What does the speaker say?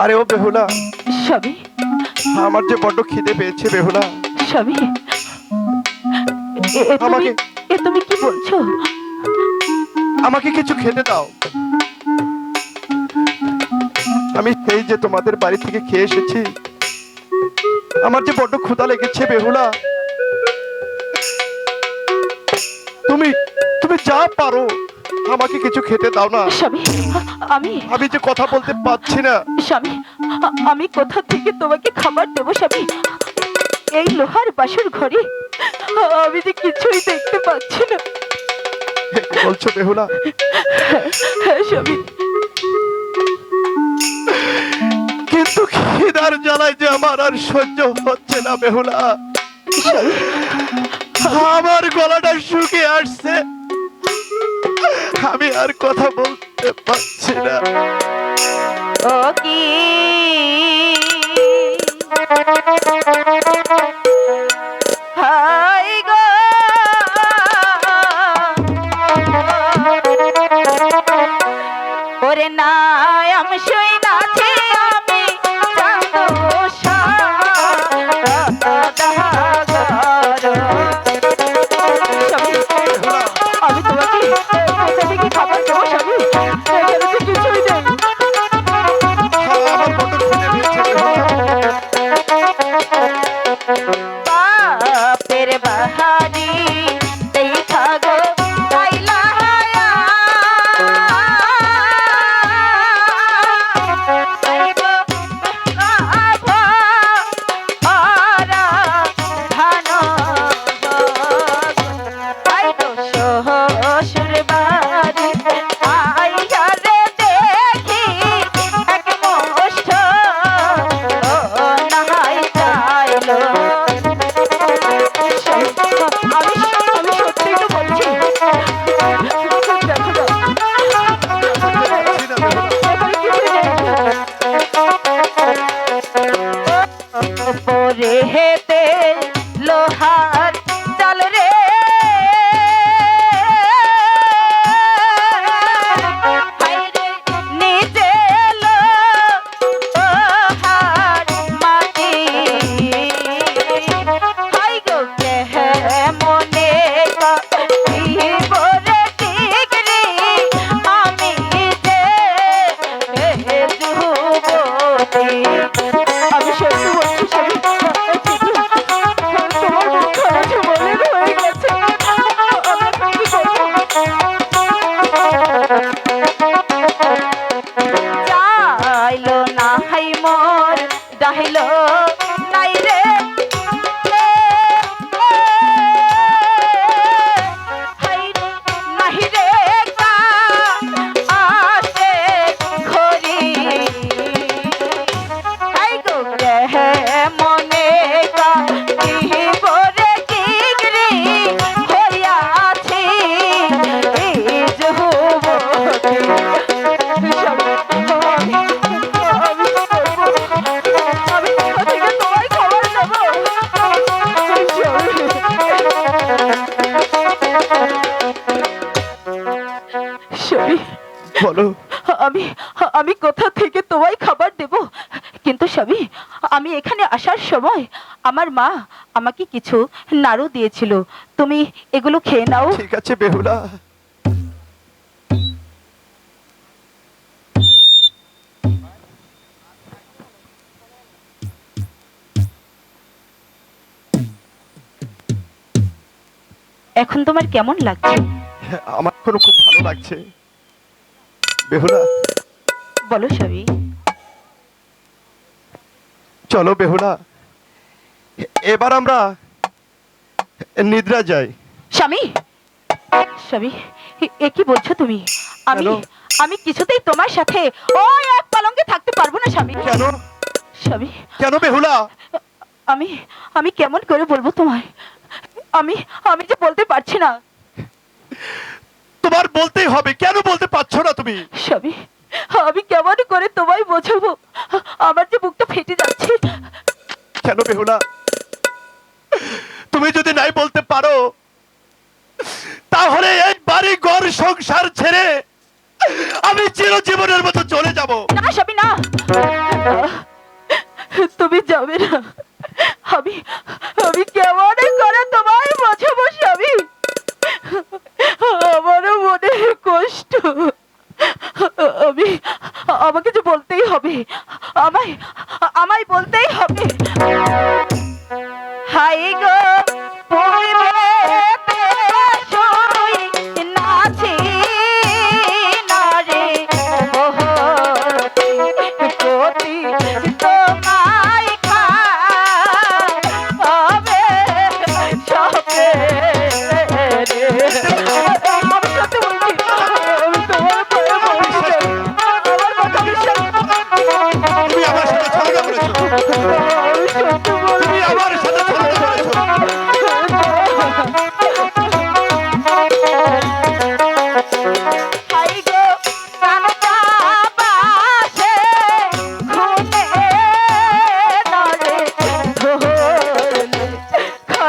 আরে ও বেহুলা। স্বামী। আমার যে বড্ড খিদে পেয়েছে বেহুলা। স্বামী। আমাকে- এ তুমি কি বলছো? আমাকে কিছু খেতে দাও। আমি সেই যে তোমাদের বাড়ি থেকে খেয়ে এসেছি। আমার যে বড্ড ক্ষুধা লেগেছে বেহুলা। তুমি তুমি যা পারো। আমাকে কিছু খেতে দাও না। স্বামী আমি আমি যে কথা বলতে পারছি না। স্বামী আমি কোথা থেকে তোমাকে খাবার দেবো স্বামী? এই লোহার বাসর ঘরে আমি যে কিছুই দেখতে পাচ্ছি না। বলছো বেহুলা? হ্যাঁ স্বামী। কিন্তু খিদার জ্বালায় যে আমার আর সহ্য হচ্ছে না বেহুলা। আমার গলাটা শুকিয়ে আসছে। পারছি না ও কি ওরে না বাপের বাহারি। বলো। আমি আমি কোথা থেকে তোমায় খাবার দেব? কিন্তু স্বামী আমি এখানে আসার সময় আমার মা আমাকে কিছু নাড়ু দিয়েছিল। তুমি এগুলো খেয়ে নাও। ঠিক আছে বেহুলা। এখন তোমার কেমন লাগছে? আমার এখনও খুব ভালো লাগছে। বেহুলা। বলো স্বামী। চলো বেহুলা। এবার আমরা নিদ্রা যাই। স্বামী স্বামী এ- এ কি বলছো তুমি? আমি আমি কিছুতেই তোমার সাথে ওই এক পালঙ্কে থাকতে পারব না স্বামী। কেন? স্বামী। কেন বেহুলা? আমি আমি কেমন করে বলব তোমায়? আমি আমি যে বলতে পারছি না। তোমার বলতেই হবে। কেন বলতে পারছ না তুমি? স্বামী আমি কেমন করে তোমায় বোঝাবো? আমার যে বুকটা ফেটে যাচ্ছে। কেন বেহুলা তুমি যদি নাই বলতে পারো তাহলে এই বাড়ি ঘর সংসার ছেড়ে আমি চিরজীবনের মতো চলে যাব। না সবই না। তুমি যাবে না। আমি আমি আমি আমাকে যে বলতেই হবে। আমায় আমায় বলতেই হবে। হাই গো!